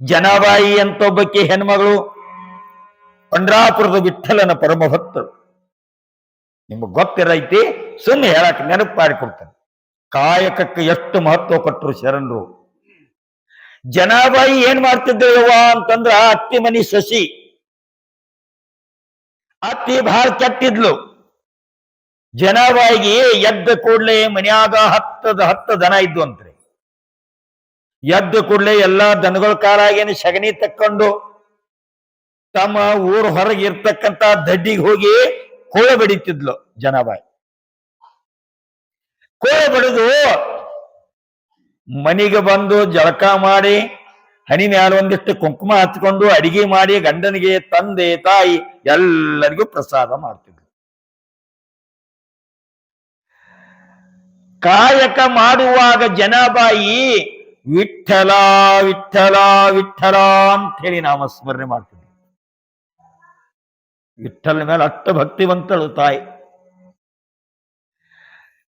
ಜನಬಾಯಿ ಅಂತ ಒಬ್ಬಕ್ಕೆ ಹೆಣ್ಮಗಳು ಪಂಡ್ರಾಪುರದ ವಿಠಲನ ಪರಮ ಭಕ್ತರು. ನಿಮಗೆ ಗೊತ್ತಿರೈತಿ ಸುಮ್ಮನೆ ಹೇಳಕ್ ನೆನಪು ಮಾಡಿಕೊಡ್ತಾರೆ ಕಾಯಕಕ್ಕೆ ಎಷ್ಟು ಮಹತ್ವ ಕೊಟ್ಟರು ಶರಣರು. ಜನಾಬಾಯಿ ಏನ್ ಮಾಡ್ತಿದ್ದೇವ ಅಂತಂದ್ರ ಅತ್ತಿ ಮನಿ ಸಸಿ. ಅತ್ತಿ ಬಹಳ ಕೆಟ್ಟಿದ್ಲು. ಜನಾಬಾಯಿಗೆ ಎದ್ದ ಕೂಡ್ಲೆ ಮನ್ಯಾಗ ಹತ್ತದ ಹತ್ತು ದನ ಇದ್ದು ಅಂತ್ರಿ. ಎದ್ದ ಕೂಡಲೇ ಎಲ್ಲಾ ದನಗಳ ಕಾಲಾಗೇನು ಸಗಣಿ ತಕ್ಕೊಂಡು ತಮ್ಮ ಊರ್ ಹೊರಗೆ ಇರ್ತಕ್ಕಂತ ದಡ್ಡಿಗೆ ಹೋಗಿ ಕೋಳ ಬಡಿತಿದ್ಲು ಜನಬಾಯಿ. ಕೋಳ ಬಡಿದು ಮನೆಗೆ ಬಂದು ಜಳಕ ಮಾಡಿ ಹನಿ ಮ್ಯಾಲ ಒಂದಿಷ್ಟು ಕುಂಕುಮ ಹತ್ಕೊಂಡು ಅಡಿಗೆ ಮಾಡಿ ಗಂಡನಿಗೆ ತಂದೆ, ತಾಯಿ ಎಲ್ಲರಿಗೂ ಪ್ರಸಾದ ಮಾಡ್ತಿದ್ರು ಕಾಯಕ ಮಾಡುವಾಗ ಜನಾಬಾಯಿ ವಿಠಲ ವಿಠಲ ವಿಠಲ ಅಂತ ಹೇಳಿ ನಾಮಸ್ಮರಣೆ ಮಾಡ್ತೀವಿ ವಿಠಲ ಮೇಲೆ ಅಷ್ಟ ಭಕ್ತಿವಂತಳು ತಾಯಿ.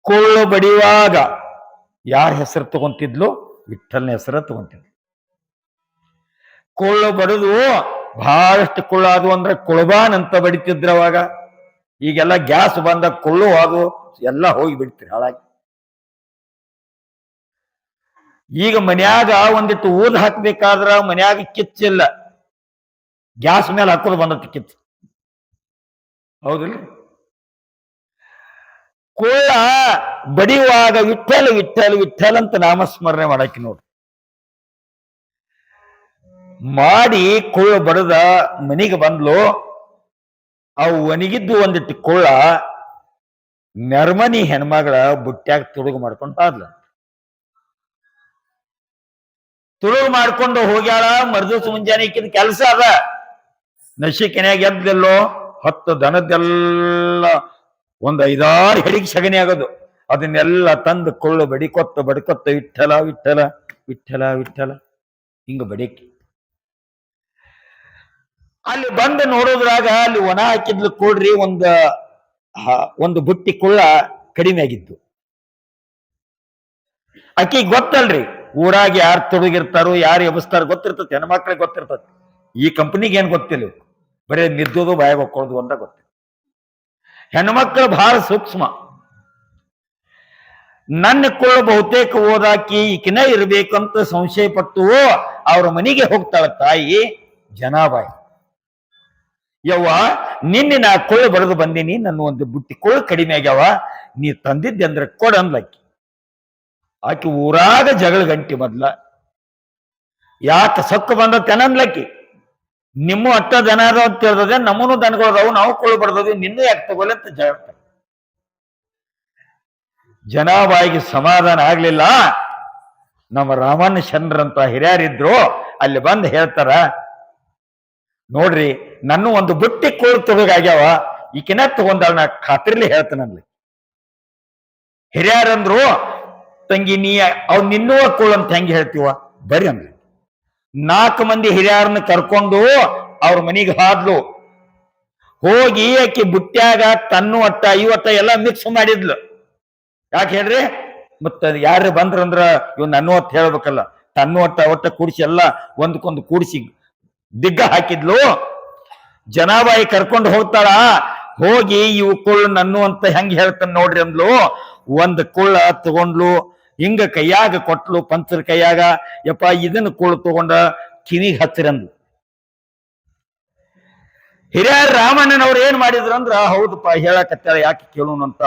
ಕೊಳ್ಳು ಬಡಿಯುವಾಗ ಯಾರ ಹೆಸರು ತಗೊಂತಿದ್ಲು? ವಿಠಲ್ನ ಹೆಸರ ತಗೊಂತಿದ್ಲು. ಕೊಳ್ಳು ಬಡಿದು ಬಹಳಷ್ಟು ಕೊಳ್ಳು ಅದು ಅಂದ್ರೆ ಕೊಳಬಾನ್ ಅಂತ ಬಡಿತಿದ್ರು ಅವಾಗ. ಈಗೆಲ್ಲ ಗ್ಯಾಸ್ ಬಂದ ಕೊಳ್ಳು ಆಗು ಎಲ್ಲ ಹೋಗಿ ಬಿಡ್ತೀರಿ ಹಾಳಾಗಿ. ಈಗ ಮನ್ಯಾಗ ಒಂದಿಟ್ಟು ಊದ್ ಹಾಕ್ಬೇಕಾದ್ರ ಮನ್ಯಾಗ ಕಿಚ್ಚಿಲ್ಲ ಗ್ಯಾಸ್ ಮೇಲೆ ಹಾಕೋದು ಬಂದತ್ತು ಕಿತ್ತು ಹೌದಿಲ್ಲ ಕೊಳ್ಳ ಬಡಿಯುವಾಗ ವಿಠಲ್ ವಿಠಲ್ ವಿಠಲ್ ಅಂತ ನಾಮಸ್ಮರಣೆ ಮಾಡಕ್ಕೆ ನೋಡ್ರಿ. ಮಾಡಿ ಕೊಳ್ಳ ಬಡದ ಮನಿಗೆ ಬಂದ್ಲು, ಅವು ಒಣಗಿದ್ದು ಒಂದಿಟ್ಟು ಕೊಳ್ಳ ನೆರ್ಮನಿ ಹೆಣ್ಮಗಳ ಬುಟ್ಟ್ಯಾಗ ತುಡುಗು ಮಾಡ್ಕೊಂಡು ಆದ್ಲ ತುಳುಗು ಮಾಡ್ಕೊಂಡು ಹೋಗ್ಯಾಳ ಮರ್ದಿವ್ಸ ಮುಂಜಾನೆ ಇಕ್ಕಿದ ಕೆಲಸ ಅದ. ನಶಿಕೆನೆಯಾಗ ಎದ್ದಿಲ್ಲೋ, ಹತ್ತು ದನದ್ದೆಲ್ಲ ಒಂದ್ ಐದಾರು ಹೆಡಿಗೆ ಸಗಣಿ ಆಗೋದು. ಅದನ್ನೆಲ್ಲ ತಂದು ಕೊಳ್ಳು ಬಡಿಕೊತ್ತ ಬಡಿಕೊತ್ತ ವಿಠಲ ವಿಠಲ ವಿಠಲ ವಿಠಲ ಹಿಂಗ ಬಡಿಕಿ. ಅಲ್ಲಿ ಬಂದು ನೋಡೋದ್ರಾಗ ಅಲ್ಲಿ ಒಣ ಹಾಕಿದ್ಲು ಕೊಡ್ರಿ, ಒಂದ ಒಂದು ಬುಟ್ಟಿ ಕುಳ್ಳ ಕಡಿಮೆ ಆಗಿದ್ದು. ಆಕಿ ಗೊತ್ತಲ್ರಿ ಊರಾಗ ಯಾರು ತೊಡಗಿರ್ತಾರೋ, ಯಾರು ಎಬ್ಬಿಸ್ತಾರೋ ಗೊತ್ತಿರ್ತತಿ ಹೆಣ್ಮಕ್ಳಿಗೆ ಗೊತ್ತಿರ್ತತಿ ಈ ಕಂಪ್ನಿಗೆ ಏನ್ ಗೊತ್ತಿಲ್ಲ ಬರೀ ನಿದ್ದೋದು ಬಾಯ ಹೊಕ್ಕೊಳ್ಳೋದು ಅಂತ ಗೊತ್ತಿಲ್ಲ. ಹೆಣ್ಮಕ್ಳು ಬಹಳ ಸೂಕ್ಷ್ಮ. ನನ್ನ ಕೊಳ್ಳ ಬಹುತೇಕ ಓದಾಕಿ ಈಕಿನ ಇರಬೇಕಂತ ಸಂಶಯ ಪಟ್ಟು ಅವ್ರ ಮನೆಗೆ ಹೋಗ್ತಾಳ ತಾಯಿ ಜನಾಬಾಯಿ ಯವ್ವ, ನಿನ್ನೆ ನಾ ಕೊಳ್ಳು ಬರೆದು ಬಂದೀನಿ, ನನ್ನ ಒಂದು ಬುಟ್ಟಿ ಕೊಳ್ಳ ಕಡಿಮೆ ಆಗ್ಯಾವ, ನೀ ತಂದಿದ್ದೆ ಅಂದ್ರೆ ಕೊಡ ಅನ್ಲಕ್ಕಿ ಆಕಿ ಊರಾಗ ಜಗಳ ಗಂಟಿ ಮೊದ್ಲ. ಯಾಕೆ ಸೊಕ್ಕ ಬಂದತ್ತೆ ಅನ್ಲಕ್ಕಿ ನಿಮ್ಮ ಅಟ್ಟ ದನ ಅದ ಅಂತ ಹೇಳ್ದದೆ, ನಮ್ಮನು ದನಗಳು ಅದಾವು, ನಾವು ಕೊಳ್ಳು ನಿನ್ನ ಯಾಕೆ ತಗೊಳ್ಳಿ ಅಂತ ಜಗಳ ಜನಾಬಾಯಿಗೆ ಸಮಾಧಾನ ಆಗ್ಲಿಲ್ಲ. ನಮ್ಮ ರಾಮಣ್ಣ ಚಂದ್ರಂತ ಹಿರಿಯರಿದ್ರು, ಅಲ್ಲಿ ಬಂದು ಹೇಳ್ತಾರ, ನೋಡ್ರಿ, ನನ್ನ ಒಂದು ಬುಟ್ಟಿ ಕೋಳು ತೊಡಗಾಗ್ಯಾವ ಈಕಿನ ತಗೊಂಡಾಳ ನಾ ಖಾತ್ರಿಲಿ ಹೇಳ್ತಾನಲ್ಲಿ ಹಿರಿಯರಂದ್ರು ತಂಗಿ ನೀ ಅವ್ ನಿನ್ನುವ ಕೋಳು ಅಂತ ಹೆಂಗೆ ಹೇಳ್ತೀವ? ಬರ್ರಿ ಅಂದ್ರೆ. ನಾಲ್ಕು ಮಂದಿ ಹಿರಿಯರನ್ನ ಕರ್ಕೊಂಡು ಅವ್ರ ಮನೆಗೆ ಹಾದ್ಲು. ಹೋಗಿ ಆಕಿ ಬುಟ್ಟ್ಯಾಗ ತನ್ನು ಒಟ್ಟ ಇವತ್ತ ಎಲ್ಲ ಮಿಕ್ಸ್ ಮಾಡಿದ್ಲು. ಯಾಕೆ ಹೇಳ್ರಿ? ಮತ್ತ ಯಾರು ಬಂದ್ರಂದ್ರ ಇವ್ ನನ್ನ ಒತ್ತ ಹೇಳ್ಬೇಕಲ್ಲ. ತನ್ನು ಒಟ್ಟ ಒಟ್ಟ ಕೂಡಿಸಿ ಎಲ್ಲ ಒಂದಕ್ಕೊಂದು ಕೂಡಿಸಿ ದಿಗ್ಗ ಹಾಕಿದ್ಲು. ಜನಾಬಾಯಿ ಕರ್ಕೊಂಡು ಹೋಗ್ತಾಳ. ಹೋಗಿ ಇವು ಕುಳ್ಳು ನನ್ನು ಅಂತ ಹೆಂಗ್ ಹೇಳ್ತಾನೆ ನೋಡ್ರಿ ಅಂದ್ಲು. ಒಂದ್ ಕುಳ್ಳ ತಗೊಂಡ್ಲು. ಹಿಂಗ ಕೈಯಾಗ ಕೊಟ್ಲು, ಪಂಚರ ಕೈಯಾಗ, ಯಪ್ಪ, ಇದನ್ನ ಕುಳ್ಳು ತಗೊಂಡ ಕಿವಿಗೆ ಹತ್ತಿರಂದು ಹಿರಿಯ ರಾಮಣ್ಣನವ್ರು ಏನ್ ಮಾಡಿದ್ರು ಅಂದ್ರ ಹೌದಪ್ಪ, ಹೇಳಕತ್ತಾಳ, ಯಾಕೆ ಕೇಳೋಣ ಅಂತ,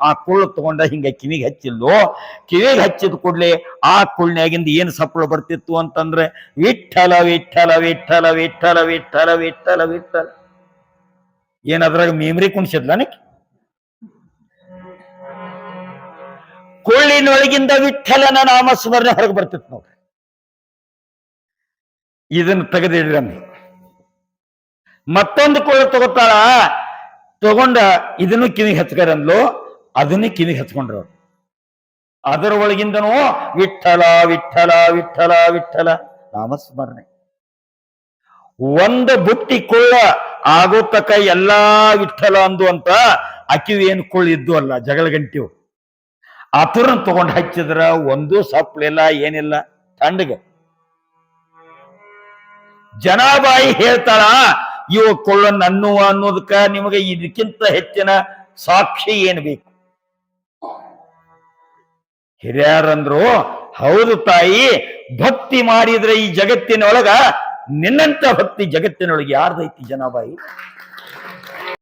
ಆ ಕುಳ್ಳು ತಗೊಂಡ ಹಿಂಗ ಕಿವಿಗೆ ಹಚ್ಚಿಲ್ಲು ಕಿವಿಗೆ ಹಚ್ಚಿದ ಕೂಡ್ಲೆ ಆ ಕುಳ್ನ್ಯಾಗಿಂದ ಏನ್ ಸಪ್ಪಳ ಬರ್ತಿತ್ತು ಅಂತಂದ್ರೆ ವಿಠಲ ವಿಠಲ ವಿಠಲ ವಿಠಲ ವಿಠಲ ವಿಠಲ ವಿಠಲ ಏನ್ ಅದ್ರಾಗ ಮೇಮ್ರಿ ಕುಣಿಸಿದ್ಲಾನಕ್ಕೆ ಕೊಳ್ಳಿನೊಳಗಿಂದ ವಿಠಲನ ನಾಮಸ್ಮರಣೆ ಹೊರಗೆ ಬರ್ತಿತ್ತು ನೋಡ್ರಿ. ಇದನ್ನ ತೆಗೆದಿಡ್ರಿ ಮತ್ತೊಂದು ಕೊಳ್ಳ ತಗೋತಾಳ, ತಗೊಂಡ ಇದನ್ನು ಕಿವಿಗೆ ಹಚ್ಕರಂದ್ಲು ಅದನ್ನು ಕಿವಿಗೆ ಹಚ್ಕೊಂಡ್ರು. ಅದರ ಒಳಗಿಂದನೂ ವಿಠಲ ವಿಠಲ ವಿಠಲ ವಿಠಲ ನಾಮಸ್ಮರಣೆ. ಒಂದು ಬುಟ್ಟಿ ಕೊಳ್ಳ ಆಗೋ ತಕ ಎಲ್ಲಾ ವಿಠಲ ಅಂದು ಅಂತ ಅಕಿವಿ ಏನು ಕೊಳ್ಳ ಇದ್ದು ಅಲ್ಲ ಜಗಳ ಗಂಟಿವು ಆತುರನ್ ತಗೊಂಡು ಹಚ್ಚಿದ್ರ ಒಂದು ಸಪ್ಲಿಲ್ಲ, ಏನಿಲ್ಲ. ತಂಡಗೆ. ಜನಾಬಾಯಿ ಹೇಳ್ತಾಳ, ಇವ ಕೊಳ್ಳ ಅನ್ನುವ ಅನ್ನೋದಕ್ಕ ನಿಮಗೆ ಇದಕ್ಕಿಂತ ಹೆಚ್ಚಿನ ಸಾಕ್ಷಿ ಏನ್ ಬೇಕು? ಹಿರಿಯರಂದ್ರು, ಹೌದು ತಾಯಿ, ಭಕ್ತಿ ಮಾಡಿದ್ರೆ ಈ ಜಗತ್ತಿನೊಳಗ ನಿನ್ನಂತ ಭಕ್ತಿ ಜಗತ್ತಿನೊಳಗೆ ಯಾರ್ದೈತಿ ಜನಾಬಾಯಿ?